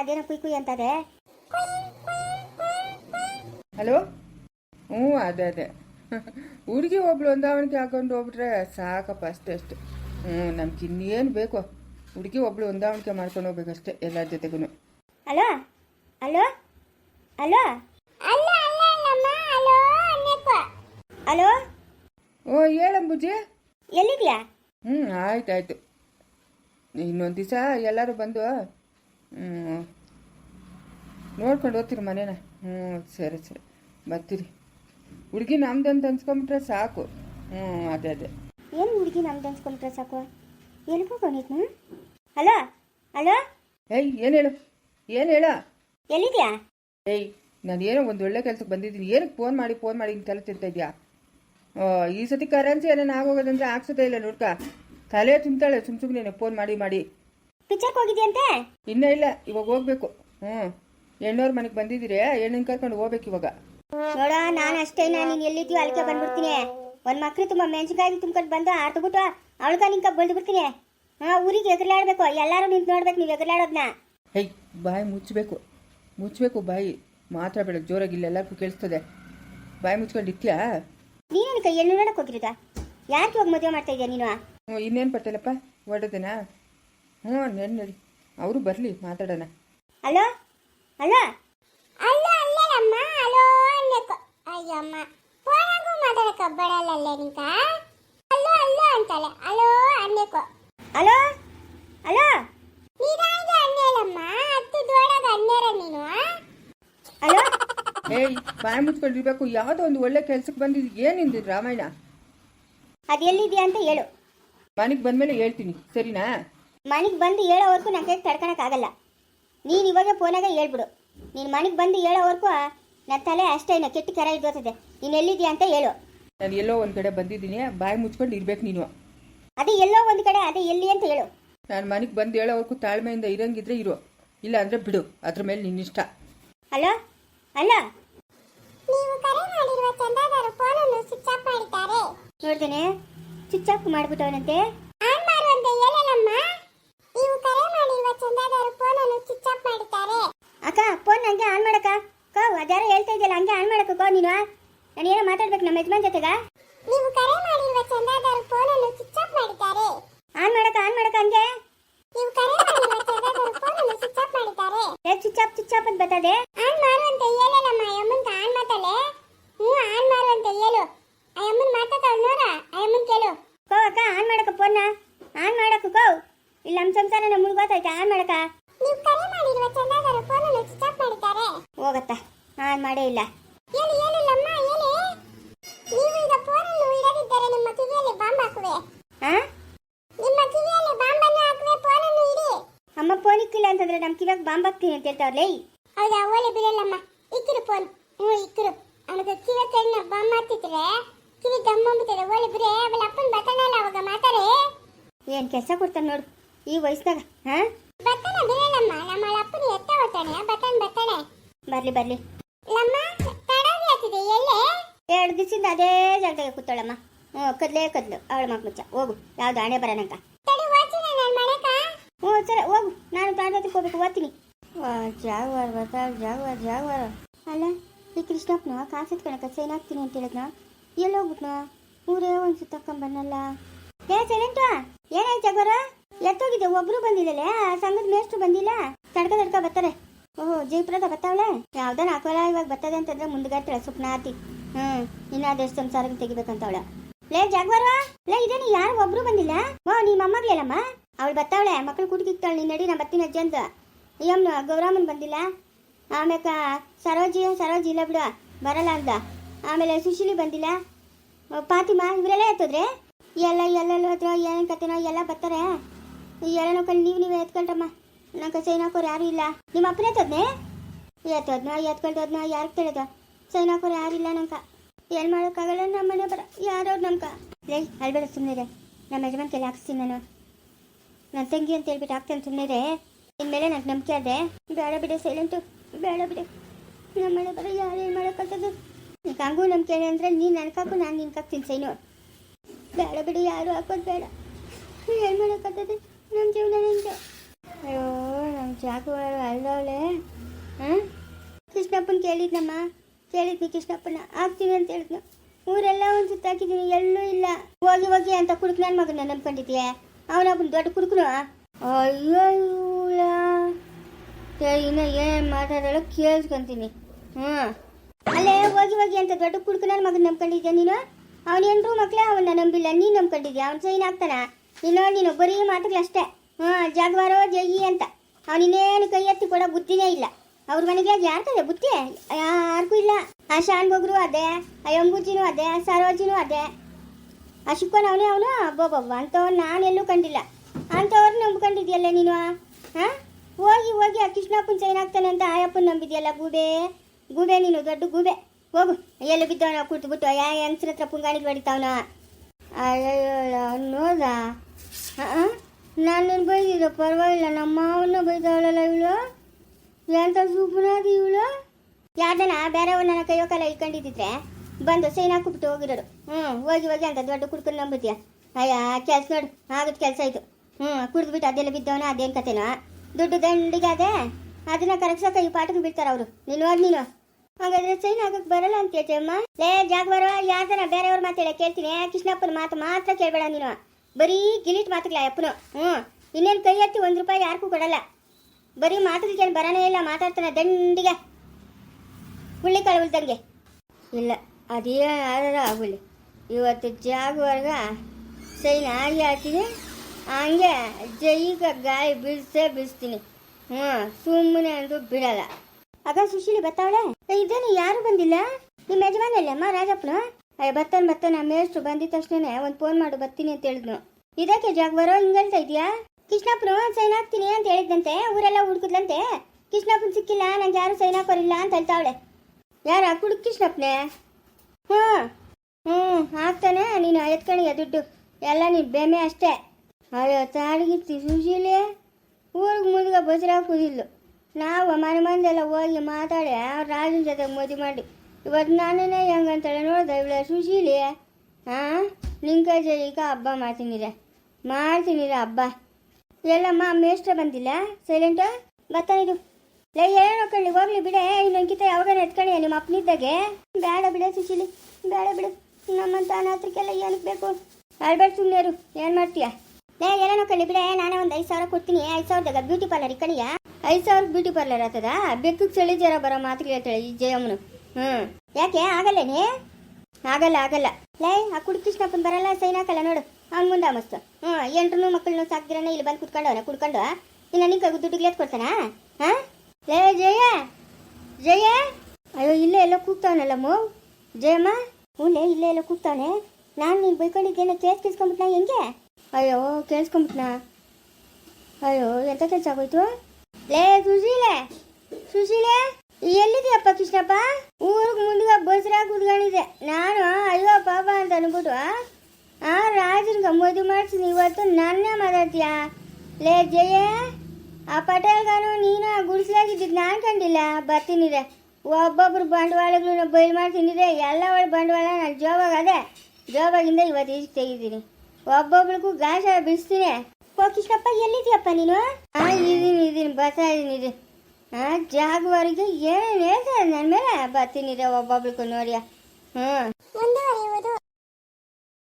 ಅದೇನೋ ಕುಯ್ ಕುಯ್ ಅಂತದೆ? ಹಲೋ? ಹ್ಞೂ ಅದೇ ಅದೇ. ಹುಡುಗಿ ಒಬ್ಳು ಹೊಂದಾವಣಿಕೆ ಹಾಕೊಂಡು ಹೋಗ್ಬಿಟ್ರೆ ಸಾಕಪ್ಪ ಅಷ್ಟೇ ಅಷ್ಟೇ. ಹ್ಞೂ ನಮ್ಗೆ ಇನ್ನೇನು ಬೇಕು? ಹುಡುಗಿ ಒಬ್ಳು ಹೊಂದಾವಣಿಕೆ ಮಾಡ್ಕೊಂಡು ಹೋಗ್ಬೇಕಷ್ಟೇ ಎಲ್ಲರ ಜೊತೆಗೂ ಅಲೋ ಅಲೋ ಅಲೋ ಹಲೋ ಓ ಹೇಳಂಬುಜಿ ಎಲ್ಲಿದ್ಯಾ? ಹ್ಞೂ ಆಯ್ತು ಆಯಿತು ಇನ್ನೊಂದು ದಿವಸ ಎಲ್ಲರೂ ಬಂದು ಹ್ಞೂ ನೋಡ್ಕೊಂಡು ಓದ್ತೀರಿ ಮನೇನ. ಹ್ಞೂ ಸರಿ ಸರಿ. ಬರ್ತೀರಿ. ಹುಡುಗಿ ನಮ್ದಂತ ಅನ್ಸ್ಕೊಂಬಿಟ್ರೆ ಸಾಕು. ಹ್ಞೂ ಅದೇ ಅದೇ. ಏನು ಹುಡುಗಿ ನಮ್ದು ಅನ್ಸ್ಕೊಂಡ್ರೆ ಸಾಕು? ಹ್ಞೂ ಹಲೋ ಹಲೋ? ಏಯ್ ಏನು ಹೇಳು? ಏನು ಹೇಳ? ಎಲ್ಲಿದ್ಯಾ? ಏಯ್ ನಾನು ಏನೋ ಒಂದು ಒಳ್ಳೆ ಕೆಲಸಕ್ಕೆ ಬಂದಿದ್ದೀನಿ. ಏನಕ್ಕೆ ಫೋನ್ ಮಾಡಿ ಫೋನ್ ಮಾಡಿ ಹಿಂಗೆ ತಲೆ ತಿಂತಾ ಇದೆಯಾ? ಈ ಸತಿ ಕರೆನ್ಸಿ ಏನೇನು ಆಗೋಗೋದಂದ್ರೆ ಆಗ್ಸೋದೇ ಇಲ್ಲ ನೋಡ್ಕ. ತಲೆ ತಿಂತಾಳೆ ಸುಮ್ ಸುಮ್ಮನೆ ಫೋನ್ ಮಾಡಿ ಮಾಡಿ. ಪಿಕ್ಚರ್ಗೆ ಹೋಗಿದ್ಯಂತೆ? ಇನ್ನೂ ಇಲ್ಲ ಇವಾಗ ಹೋಗ್ಬೇಕು. ಹ್ಞೂ. ಹೆಣ್ಣೋರ್ ಮನೆಗೆ ಬಂದಿದ್ದೀರಿ ಹೆಣ್ಣನ್ನು ಕರ್ಕೊಂಡು ಹೋಗ್ಬೇಕು ಇವಾಗ. ನೋಡ ನಾನು ಅಷ್ಟೇ ನೀನು ಎಲ್ಲಿದ್ಯೋ ಅಲ್ಲಿಗೆ ಬಂದ್ಬಿಡ್ತೀನಿ. ಒಂದು ಮಕ್ಳು ತುಂಬಾ ಮೆಣಸಿನ್ಕಾಯಿ ತುಂಬ್ಕೊಂಡು ಬಂದು ಆಡ್ಬಿಟ್ಟು ಅವಳ್ಗ ನಿಂಕ ಬಳ್ದು ಬಿಡ್ತೀನಿ ಹಾಂ ಊರಿಗೆ ಎಗರ್ಲಾಡ್ಬೇಕು ಎಲ್ಲರೂ ನಿಂತು ನೋಡ್ಬೇಕು ನೀವು ಎಗರ್ಲಾಡೋದನ್ನ ಹೇಯ್ ಬಾಯಿ ಮುಚ್ಚಬೇಕು ಮುಚ್ಚಬೇಕು ಬಾಯಿ. ಮಾತಾಡಬೇಡ ಜೋರಾಗಿ ಇಲ್ಲೆಲ್ಲರಿಗೂ ಕೇಳಿಸ್ತದೆ. ಬಾಯಿ ಮುಚ್ಕೊಂಡು ಇತ್ಯಾ? ನೀನೇನು ಕೈ ಎಣ್ಣೆ ನೋಡಕ್ಕೆ ಹೋಗಿರೋದ? ಯಾಕೆ ಹೋಗಿ ಮದುವೆ ಮಾಡ್ತಾ ಇದೀಯ ನೀನು? ಹ್ಞೂ ಇನ್ನೇನು ಪಟ್ಟೆಲಪ್ಪ ಹೊಡೋದೇನಾ ಹ್ಞೂ ನೆನ್ ನಡಿ ಅವರು ಬರಲಿ ಮಾತಾಡೋಣ. ಹಲೋ? ಹಲೋ ಅಲ್ಲ ಅಲ್ಲಮ್ಮ ಅಲೋ ಅನ್ನಬೇಕು ಅಯ್ಯಮ್ಮ ಫೋನಾಗೂ ಮಾತಾಡಕ ಬರಲ್ಲ ನಿಂಕ ಅಲ್ಲೋ ಅಲ್ಲೋ ಅಂತಾಳೆ. ಅಲೋ ಅನ್ನಬೇಕು ಹಲೋ ಹಲೋ ನೀರಾಗ ಅನ್ನೇಲಮ್ಮ ಹತ್ತು ದೊಡ್ಡಾಗ ಅನ್ನೇರ ನೀನು ಅಲೋ? ಏಯ್ ಬಾಯಿ ಮುಚ್ಕೊಂಡಿರ್ಬೇಕು ಯಾವುದೋ ಒಂದು ಒಳ್ಳೆ ಕೆಲ್ಸಕ್ಕೆ ಬಂದಿದ್ದು ಏನಿಂದ ರಾಮಾಯಣ? ಅದು ಎಲ್ಲಿದ್ಯಾ ಅಂತ ಹೇಳು. ಮನೆಗೆ ಬಂದಮೇಲೆ ಹೇಳ್ತೀನಿ. ಸರಿನಾ? ಮನೆಗೆ ಬಂದು ಹೇಳೋವರೆಗೂ ನನಗೆ ತಡ್ಕೊಳಕ್ಕಾಗಲ್ಲ ನೀನು ಇವಾಗ ಫೋನಾಗ ಹೇಳ್ಬಿಡು. ನೀನು ಮನೆಗೆ ಬಂದು ಹೇಳೋವರೆಗೂ ನನ್ನ ತಲೆ ಅಷ್ಟೇ ಇನ್ನು ಕೆಟ್ಟ ಕರ ಇದ್ದೋತದೆ ನೀನು ಎಲ್ಲಿದ್ಯಾ ಅಂತ ಹೇಳು. ನಾನು ಎಲ್ಲೋ ಒಂದು ಕಡೆ ಬಂದಿದ್ದೀನಿ ಬಾಯಿ ಮುಚ್ಕೊಂಡು ಇರ್ಬೇಕು ನೀನು. ಅದೇ ಎಲ್ಲೋ ಒಂದು ಕಡೆ ಅದೇ ಎಲ್ಲಿ ಅಂತ ಹೇಳು. ನಾನು ಮನೆಗೆ ಬಂದು ಹೇಳೋವರೆಗೂ ತಾಳ್ಮೆಯಿಂದ ಇರಂಗಿದ್ರೆ ಇರು. ಇಲ್ಲ ಅಂದರೆ ಬಿಡು ಅದ್ರ ಮೇಲೆ ನಿನ್ನಿಷ್ಟ ಅಲೋ? ಅಲ್ಲ ನೀವು ಕರೆ ಮಾಡಿರುವ ಚಂದಾದಾರರು ಫೋನನ್ನು ಸ್ವಿಚ್ ಆಫ್ ಮಾಡಿದ್ದಾರೆ. ನೋಡ್ದೇನೆ ಸ್ವಿಚ್ ಆಫ್ ಮಾಡ್ಬಿಟ್ಟವನಂತೆ ಆನ್ ಮಾಡುವಂತ ಹೇಳಲಮ್ಮ ನೀವು ಕರೆ ಮಾಡಿರುವ ಚಂದಾದಾರರು ಫೋನನ್ನು ಸ್ವಿಚ್ ಆಫ್ ಮಾಡಿದ್ದಾರೆ ಅಕ್ಕ ಫೋನ್ ಹಂಗೆ ಆನ್ ಮಾಡಕ್ಕ ಕೋ ಅದ್ಯಾರೋ ಹೇಳ್ತಾ ಇದೆಯಲ್ಲ ಹಂಗೆ ಆನ್ ಮಾಡಕ್ಕ ಕೋ ನೀನು ನಾನು ಏನೋ ಮಾತಾಡ್ಬೇಕು ನಮ್ಮ ಯಜಮಾನ್ ಜೊತೆಗ? ನೀವು ಕರೆ ಮಾಡಿರುವ ಚಂದಾದಾರರು ಅನ್ನು ಸ್ವಿಚ್ ಆಫ್ ಮಾಡಿದ್ದಾರೆ. ಆನ್ ಮಾಡಕ ಆನ್ ಮಾಡಕ ಹಂಗೆ? ನೀವು ಕರೆ ಮಾಡಿರುವ ಚಂದಾದಾರರು ಅನ್ನು ಸ್ವಿಚ್ ಆಫ್ ಮಾಡಿದ್ದಾರೆ. ಏ ಸ್ವಿಚ್ ಆಫ್ ಸ್ವಿಚ್ ಆಫ್ ಅಂತ ಬತ್ತದೆ? ಆನ್ ಮಾರುವಂತ ಹೇಳಲಮ್ಮ ಅಯ್ಯಮ್ಮನ್ ಆನ್ ಮಾತಲೆ ಹ್ಞೂ ಆನ್ ಮಾರುವಂತ ಹೇಳು. ಅಯ್ಯಮ್ಮನ್ ಮಾತಾಡ್ತಾಳ ನೋಡ ಅಮ್ಮನ್ ಕೇಳು. ಕೋ ಅಕ್ಕ ಆನ್ ಮಾಡಕ ಫೋನ್ ಆನ್ ಮಾಡಕ ಕೋ? ಇಲ್ಲ ನಮ್ಮ ಸಂಸಾರನ ಮುಳುಗೋತೈತೆ ಆನ್ ಮಾಡಕ? ನೀವು ಕರೆ ಮಾಡಿರುವ ಚಂದಾದಾರರು ಫೋನ್ ಅನ್ನು ಸ್ವಿಚ್ ಆಫ್ ಮಾಡಿದ್ದಾರೆ. ಹೋಗತ್ತ ಆನ್ ಮಾಡೇ ಇಲ್ಲ. ಹಾಕ್ತೀನಿ ಅಂತ ಹೇಳ್ತಾವ್ರಲೇ ಹೌದಾ ಓಲೆ ಬಿಡಲ್ಲಮ್ಮ. ಇಕ್ಕಿರು ಫೋನ್ ಹ್ಞೂ ಇಕ್ಕಿರು. ಅವನಿಗೆ ಕಿವಿ ಕಣ್ಣ ಬಾಂಬ್ ಮಾಡ್ತಿದ್ರೆ? ಕಿವಿ ದಮ್ಮಂಬಿತ್ತದೆ ಓಲೆ ಬಿರೆ ಅವಳ ಅಪ್ಪನ ಬತಾನಲ್ಲ ಅವಾಗ ಮಾತಾರೆ ಏನು ಕೆಲಸ ಕೊಡ್ತಾನೆ ನೋಡು ಈ ವಯಸ್ಸಿನಾಗ ಹಾ? ಬತ್ತಾನ ಬಿಡಲ್ಲಮ್ಮ. ನಮ್ಮ ಅಪ್ಪನ ಎತ್ತ ಹೊತ್ತಾನೆ ಬತಾನ್ ಬರ್ತಾನೆ ಬರ್ಲಿ ಬರ್ಲಿ. ಲಮ್ಮ ತಡವಿ ಆಗ್ತಿದೆ ಎಲ್ಲೇ? ಎರಡು ದಿವಸದಿಂದ ಅದೇ ಜಾಗದಾಗ ಕೂತಾಳಮ್ಮ ಹ್ಞೂ ಕದ್ಲೇ ಕದ್ಲು ಅವಳ ಮಕ್ ಮುಚ್ಚ. ಹೋಗು ಯಾವ್ದು ಹಣೆ ಬರೋಣಂಕ ತಡಿ ಓದ್ತೀನಿ ನಾನು ಮನೆಕ ಹ್ಞೂ ಸರಿ ಹೋಗು. ನಾನು ತಾಂಡ ಹೋಗ್ಬೇಕು ಓದ್ತೀನಿ. ಜಾಗುವಾರ ಬರ್ತಾ ಜಾಗುವಾರ ಜಾಗುವಾರ ಅಲ್ಲ, ಈ ಕೃಷ್ಣಪ್ಪನ ಕಾಸು ಎತ್ಕೊಳಕ ಸೈನ್ ಹಾಕ್ತೀನಿ ಅಂತ ಹೇಳಿದ್ನ? ಎಲ್ಲಿ ಹೋಗ್ಬಿಟ್ನ? ಊರೇ ಒಂದು ಸುತ್ತಕೊಂಬನ್ನಲ್ಲ ಏ ಸೈಲೆಂಟ ಏನಾಯ್ತು ಜಾಗೋರ ಎತ್ತೋಗಿದೆ ಒಬ್ರು ಬಂದಿಲ್ಲಲೇ? ಸಂಘದ ಮೇಷ್ಟ್ರು ಬಂದಿಲ್ಲ? ತಡ್ಕ ತಡ್ಕ ಬರ್ತಾರೆ. ಓಹೋ, ಜಯಪ್ರದ ಬರ್ತಾವಳೆ? ಯಾವ್ದಾನ ಹಾಕೋಲ್ಲ ಇವಾಗ ಬರ್ತದೆ ಅಂತಂದ್ರೆ ಮುಂದ್ಗಟ್ಟೆ ಸುಪ್ನಾತಿ ಹ್ಮ್, ಇನ್ನ ಅದೆಷ್ಟು ಸಂಸಾರ ತೆಗಿಬೇಕಂತವಳ. ಲೇ ಜಾಗ್ವಾರ ಲೇ ಇದೇನು ಯಾರು, ಒಬ್ರು ಬಂದಿಲ್ಲ? ಓ ನಿಮ್ಮ ಮೊಮ್ಮಗ್ಲೇಲಮ್ಮ ಅವಳು ಬರ್ತಾವಳೆ, ಮಕ್ಕಳು ಕುಟುಕಿಕ್ತಾಳೆ ನೀನ್ ನಡಿ, ನಾ ಬರ್ತೀನಿ ಅಜ್ಜಿ ಅಂತ. ಅಯ್ಯಮ್ಮ ಗೌರಮ್ಮನ್ ಬಂದಿಲ್ಲ. ಆಮೇಲೆ ಸರೋಜಿ ಸರೋಜಿ ಇಲ್ಲ ಬಿಡು, ಬರಲ್ಲ ಅಂದ. ಆಮೇಲೆ ಸುಶೀಲಿ ಬಂದಿಲ್ಲ. ಪಾತಿಮಾ ಇವರೆಲ್ಲ ಎತ್ತದ್ರೆ? ಎಲ್ಲ, ಎಲ್ಲೆಲ್ಲ ಹತ್ರ ಏನೇನು ಕತೆನೋ ಎಲ್ಲ ಬರ್ತಾರೆ. ಎಲ್ಲ ಕಣ್ಣು ನೀವು, ನೀವೇ ಎತ್ಕೊಳ್ತಮ್ಮ ನಂಗೆ ಸೈನ್ ಹಾಕೋರು ಯಾರೂ ಇಲ್ಲ. ನಿಮ್ಮ ಅಪ್ಪನ ಎತ್ತದ್ನೆ? ಎತ್ತೋದ್ನ ಎತ್ಕೊಳ್ತದ್ನ ಯಾರಿಗೆ ತಿಳಿದ? ಸೈನ್ ಹಾಕೋರು ಇಲ್ಲ ನಂಕ ಏನು ಮಾಡೋಕ್ಕಾಗಲ್ಲ ನಮ್ಮ ಮನೆ ಬರ ಯಾರೋ ನಮ್ಕ ಲೈ ಅಲ್ಬೇಡ ಸುಮ್ಮನೆ ನಮ್ಮ ಯಜಮಾನ್ ಕೈಲಿ ಹಾಕಿಸ್ತೀನಿ ನಾನು. ನನ್ನ ತಂಗಿ ಅಂತ ಹೇಳ್ಬಿಟ್ಟು ಹಾಕ್ತೇನೆ ಸುಮ್ಮನೆ ಇನ್ಮೇಲೆ ನನಗೆ ನಂಬಿಕೆ ಅದೇ. ಬೇಡ ಬಿಡೆ, ಸೈಲೆಂಟು. ಬೇಡ ಬಿಡೆ. ನಮ್ಮ ಮನೆ ಬರ ಯಾರು ಏನು ಮಾಡೋಕ್ಕಾಗ್ತದೆ ನಿಂಗೆ ಹಂಗೂ ನಂಬಿಕೆ ಅಂದರೆ ನೀನು ನನಗಾಕು ನಾನು ನಿನ್ಗೆ ಹಾಕ್ತೀನಿ ಸೈನು ಬೇಡ ಬಿಡಿ, ಯಾರು ಹಾಕೋದು ಬೇಡ. ಏನು ಮಾಡೋಕ್ಕಾಗ್ತದೆ ನಮ್ಮ ಜೀವನ ನಿಂತು ಅಯ್ಯೋ ನಮ್ಮ ಚಾಕು ಅಲ್ಲವಳೆ ಹಾಂ ಕೃಷ್ಣಪ್ಪನ ಕೇಳಿದ್ನಮ್ಮ. ಕೇಳಿದ್ನಿ ಕೃಷ್ಣಪ್ಪನ ಆಗ್ತೀನಿ ಅಂತ ಹೇಳಿದ್ನು. ಊರೆಲ್ಲ ಒಂದು ಸುತ್ತಾಕಿದ್ದೀನಿ ಎಲ್ಲೂ ಇಲ್ಲ. ಹೋಗಿ ಹೋಗಿ ಅಂತ ಕುಡುಕ್ ನನ್ನ ಮಗನ ನಂಬ್ಕೊಂಡಿದ್ಯಾ. ಅವನೊಬ್ಬನ ದೊಡ್ಡ ಕುಡುಕನು ಅಯ್ಯೋ ಇವ್ಳ. ಇನ್ನು ಏನು ಮಾತಾಡೋಲ್ಲ ಕೇಳಿಸ್ಕೊಂತೀನಿ. ಹ್ಞೂ ಅಲ್ಲೇ ಹೋಗಿ ಹೋಗಿ ಅಂತ ದೊಡ್ಡ ಕುಡುಕ ನನ್ನ ಮಗನ ನಂಬ್ಕೊಂಡಿದ್ಯಾ ನೀನು? ಅವನ ಎಂಟ್ರು ಮಕ್ಕಳೇ ಅವನ್ನ ನಂಬಿಲ್ಲ, ನೀನು ನಂಬ್ಕೊಂಡಿದ್ಯಾ? ಅವ್ನು ಸೈನ್ ಆಗ್ತಾನ? ನೀನು ನೀನು ಬರೀ ಮಾತುಗಳಷ್ಟೇ. ಹ್ಞೂ ಜಾಗ್ವಾರೋ ಜಗಿ ಅಂತ. ಅವನಿನ್ನೇನು ಕೈ ಎತ್ತಿ ಕೂಡ ಬುದ್ಧಿನೇ ಇಲ್ಲ. ಅವ್ರ ಮನೆಗೆ ಯಾರ್ತದೆ ಬುದ್ಧಿ? ಯಾರಿಗೂ ಇಲ್ಲ. ಆ ಶಾನ್ ಬೊಗ್ರು ಅದೇ, ಆ ಎಂಬುಜಿನೂ ಅದೇ, ಆ ಸರೋಜಿನೂ ಅದೇ. ಆ ಅವನೇ ಅವನು? ಅಬ್ಬಬ್ಬಬ್ಬ ನಾನು ನಾನೆಲ್ಲೂ ಕಂಡಿಲ್ಲ. ಅಂಥವ್ರು ನಂಬ್ಕೊಂಡಿದ್ಯಲ್ಲ ನೀನು? ಹಾಂ? ಹೋಗಿ ಹೋಗಿ, ಆ ಕೃಷ್ಣಪ್ಪನ ಸೈನ್ ಆಗ್ತಾನೆ ಅಂತ ಆಯಪ್ಪನ ನಂಬಿದ್ಯಲ್ಲ, ಗೂಬೆ? ಗೂಬೆ ನೀನು, ದೊಡ್ಡ ಗೂಬೆ. ಹೋಗು, ಎಲ್ಲಿ ಬಿದ್ದವನ ಕೂತ್ಬಿಟ್ಟು ಯಾ ಹೆಂಗಸ್ರ ಹತ್ರ ಪುಂಗಾಣಿಗೆ ಬಡಿತಾವನ ಅಯ್ಯೋ ನೋದಾ ನನ್ನ ಬೈದಿರೋ ಪರವಾಗಿಲ್ಲ, ನಮ್ಮ ಮಾವನ್ನ ಬೈದವಳಲ್ಲ ಇವಳು? ಎಂತ ಸುಮ್ಮನಾದಿ ಇವಳು? ಯಾರ್ದನ ಬೇರೆಯವ್ರು ನನ್ನ ಕೈಯೋಕಾಲ ಇಟ್ಕೊಂಡಿದ್ದಿದ್ರೆ, ಬಂದು ಸೈನ್ ಹಾಕ್ಬಿಟ್ಟು ಹೋಗಿರೋರು. ಹ್ಞೂ ಹೋಗಿ ಹೋಗಿ ಅಂತ ದೊಡ್ಡ ಕುಡ್ಕೊಂಡು ನಂಬಿದ್ಯಾ? ಅಯ್ಯ ಕೆಲಸ ನೋಡು ಆಗುತ್ತೆ ಕೆಲಸ ಆಯ್ತು ಹ್ಞೂ ಕುಡಿದ್ಬಿಟ್ಟು ಅದೆಲ್ಲ ಬಿದ್ದವನ ಅದೇನು ಕತೆನೋ? ದುಡ್ಡು ದಂಡಿಗೆ ಅದೇ. ಅದನ್ನ ಕರಗ್ಸೋಕೆ ಈ ಪಾಠಕ್ಕೆ ಬಿಡ್ತಾರೆ ಅವರು. ನೀನು ನೀನು. ಹಾಗಾದ್ರೆ ಚೈನ್ ಆಗಕ್ಕೆ ಬರಲ್ಲ ಅಂತ ಹೇಳ್ತೀಯಮ್ಮ ಲೇ, ಜಾಗ ಬರೋ ಯಾರ್ದನ ಬೇರೆಯವ್ರ ಮಾತಾಡ ಕೇಳ್ತೀನಿ. ಕೃಷ್ಣಪ್ಪನ ಮಾತು ಮಾತ್ರ ಕೇಳಬೇಡ ನೀನು. ಬರೀ ಗಿಲಿಟ್ ಮಾತುಗಳ ಅಪ್ಪನು. ಹ್ಞೂ ಇನ್ನೇನು ಕೈ ಹತ್ತಿ ಒಂದು ರೂಪಾಯಿ ಯಾರಿಗೂ ಕೊಡಲ್ಲ. ಬರೀ ಮಾತುಗಳಿಗೆ ಬರೋನೇ ಇಲ್ಲ, ಮಾತಾಡ್ತಾನೆ ದಂಡಿಗೆ. ಹುಳ್ಳಿ ಕಾಳು ಉಳ್ದಂಗೆ. ಇಲ್ಲ ಅದೇ ಆರ ಆಗುಳ್ಳಿ ಇವತ್ತು ಜಾಗವರ್ಗ ಸೈನ್ ಆಗಿ ಹಾಕ್ತೀನಿ. ಹಂಗೆ ಜೈಗ ಗಾಳಿ ಬೀಳ್ಸೇ ಬೀಳಿಸ್ತೀನಿ. ಹ್ಞೂ ಸುಮ್ಮನೆ ಅಂದ್ರು ಬಿಡಲ್ಲ ಆಗ ಸುಶೀಲಿ ಬರ್ತಾವಳೆ? ಇದೇನು ಯಾರು ಬಂದಿಲ್ಲ? ನಿಮ್ಮ ಯಜಮಾನ ಅಮ್ಮ ರಾಜಪ್ಪನ? ಅಯ್ಯ ಬರ್ತಾನೆ ಬರ್ತಾನೆ ನಮ್ಮ ಮೇಷ್ಟ್ರು ಬಂದಿದ ತಕ್ಷಣ ಒಂದು ಫೋನ್ ಮಾಡು ಬರ್ತೀನಿ ಅಂತ ಹೇಳಿದ್ನು. ಇದಕ್ಕೆ ಜಾಗ ಬರೋ? ಹಿಂಗಲ್ತಾ ಇದೆಯಾ? ಕೃಷ್ಣಪ್ಪನು ಸೈನ್ ಹಾಕ್ತೀನಿ ಅಂತ ಹೇಳಿದ್ದಂತೆ ಊರೆಲ್ಲ ಹುಡುಕಿದ್ಲಂತೆ ಕೃಷ್ಣಪ್ಪನ ಸಿಕ್ಕಿಲ್ಲ ನಂಗೆ ಯಾರು ಸೈನ್ ಹಾಕೋರಿಲ್ಲ ಅಂತ ಹೇಳ್ತಾವಳೆ. ಯಾರ? ಹಾಕುಡು ಕೃಷ್ಣಪ್ಪನೇ? ಹ್ಞೂ ಹ್ಞೂ ಹಾಕ್ತಾನೆ ನೀನು ಎತ್ಕೊಂಡಿಯ ದುಡ್ಡು. ಎಲ್ಲ ನೀನು ಬೇಮೆ ಅಷ್ಟೇ. ಅಯ್ಯೋ ತಾಡಿಗಿತ್ತಿ ಸುಶೀಲೆ ಊರಿಗೆ ಮುದುಗ ಬಸ್ರ ಹಾಕುದಿಲ್ಲ ನಾವು ಮನೆ ಮಂದೆಲ್ಲ ಹೋಗಿ ಮಾತಾಡಿ ಅವ್ರ ರಾಜನ ಜೊತೆ ಮದುವೆ ಮಾಡಿ. ಇವತ್ತು ನಾನೇ ಹೆಂಗಂತೇಳಿ ನೋಡ್ದೆ, ಇವಳೆ ಸುಶೀಲಿ. ಹಾಂ ನಿಂಕ ಈಗ ಹಬ್ಬ ಮಾಡ್ತೀನಿರ ಮಾಡ್ತೀನಿರ ಹಬ್ಬ. ಎಲ್ಲಮ್ಮ ಮೇಷ್ಟ್ರ ಬಂದಿಲ್ಲ? ಸೈಲೆಂಟು ಬರ್ತಾನಿರು ಲೈ, ಏನೋ ಕಳ್ಳಿ ಹೋಗ್ಲಿ ಬಿಡೆ. ಇನ್ನೊಂದ್ಕಿತ ಯಾವಾಗ ಎತ್ಕಣಿ ನಿಮ್ಮ ಅಪ್ಪನಿದ್ದಾಗೆ ಬೇಡ ಬಿಡೆ ಸುಶೀಲಿ, ಬೇಡ ಬಿಡು. ನಮ್ಮಂತ ಅನಾಥರಿಗೆಲ್ಲ ಏನಕ್ಕೆ ಬೇಕು? ಅಳ್ಬೇಡ ಸುಮ್ಮನೆರು ಏನು ಮಾಡ್ತೀಯ? ಲೇ ಏನೋ ಕಲಿ ಬಿಡೇ, ನಾನೇ ಒಂದು ಐದು ಸಾವಿರ ಕೊಡ್ತೀನಿ. ಐದು ಸಾವಿರದಾಗ ಬ್ಯೂಟಿ ಪಾರ್ಲರ್ ಕಣಿಯ ಐದು ಸಾವಿರ ಬ್ಯೂಟಿ ಪಾರ್ಲರ್ ಆತದ? ಬೆಕ್ಕು ಚಳಿ ಜ್ವರ ಬರೋ ಮಾತು ಹೇಳ್ತಾಳೆ ಈ ಜಯಮ್ಮನು. ಹ್ಞೂ ಯಾಕೆ? ಆಗಲ್ಲೇನೆ ಆಗಲ್ಲ ಆಗಲ್ಲ. ಲೇ, ಆ ಕುಡಿ ಕೃಷ್ಣಪ್ಪನ ಬರಲ್ಲ, ಸೈನ್ ಹಾಕಲ್ಲ ನೋಡು. ಅವ್ನ ಮುಂದೆ ಮಸ್ತ್. ಹ್ಞೂ ಎಂಟ್ರೂ ಮಕ್ಕಳನ್ನು ಸಾಕ್ದಿರನ ಇಲ್ಲಿ ಬಂದು ಕುತ್ಕೊಂಡವನ ಕುಡ್ಕೊಂಡು. ಇನ್ನು ನಿಂಗೆ ದುಡ್ಡಿಗೆ ಎತ್ ಕೊಡ್ತಾನ? ಹಾಂ? ಲೇ, ಜಯ! ಜಯ! ಅಯ್ಯೋ, ಇಲ್ಲೇ ಎಲ್ಲೋ ಕೂಗ್ತಾವನಲ್ಲ ಮೋ. ಜಯಮ್ಮ? ಹ್ಞೂ ಇಲ್ಲೇ ಎಲ್ಲ ಕೂಗ್ತಾವನೆ. ನಾನು ನೀನು ಬೈಕೊಂಡಿದ್ದೇನೆ ಕೇಸ್ ಕೇಸ್ಕೊಂಬಿಟ್ನಾ ಹೆಂಗೆ? ಅಯ್ಯೋ ಕೇಳಿಸ್ಕೊಂಬಿಟ್ನಾ ಅಯ್ಯೋ ಎಂಥ ಕೆಲಸ ಆಗೋಯ್ತು ಲೇ ಸುಶೀಲೆ ಸುಶೀಲೆ ಎಲ್ಲಿದೆಯಪ್ಪ ಕೃಷ್ಣಪ್ಪ ಊರಿಗೆ ಮುಂದೆ ಬಸ್ರ ಕುತ್ಕೊಂಡಿದ್ದೆ ನಾನು ಅಯ್ಯೋ ಪಾಪ ಅಂತ ಅನ್ಬಿಟ್ಟು ಆ ರಾಜನ್ಗೆ ಮದುವೆ ಮಾಡ್ತೀನಿ ಇವತ್ತು ನನ್ನೇ ಮಾತಾಡ್ತೀಯಾ ಲೇ ಜಯ ಆ ಪಟೇಲ್ಗಾನು ನೀನು ಗುಡಿಸಲಾಗಿದ್ದಿದ್ದು ನಾನು ಕಂಡಿಲ್ಲ ಬರ್ತೀನಿದೆ ಒಬ್ಬೊಬ್ರು ಬಂಡವಾಳಗಳನ್ನ ಬಯಲು ಮಾಡ್ತೀನಿದೆ ಎಲ್ಲ ಒಳ್ಳೆ ಬಂಡವಾಳ ನಾನು ಜೋಬಾಗ ಅದೇ ಇವತ್ತು ಈಚೆ ತೆಗಿದ್ದೀನಿ ಒಬ್ಬೊಬ್ರಿಗೂ ಗಾಶ ಬಿಡಿಸ್ತೀನಿ ಓ, ಕೃಷ್ಣಪ್ಪ ಎಲ್ಲಿದ್ಯಪ್ಪ ನೀನು? ಹಾ ಇದೀನಿ ಇದೀನಿ ಬರ್ತಾ ಇದೀನಿ ಇದು ಹಾ, ಜಾಗವರೆಗೆ ಏನೇನು ಹೇಳ್ತಾರೆ ನನ್ನ ಮೇಲೆ? ಬರ್ತೀನಿ ಒಬ್ಬೊಬ್ಳಿಗೂ ನೋಡಿಯ ಹ್ಞೂ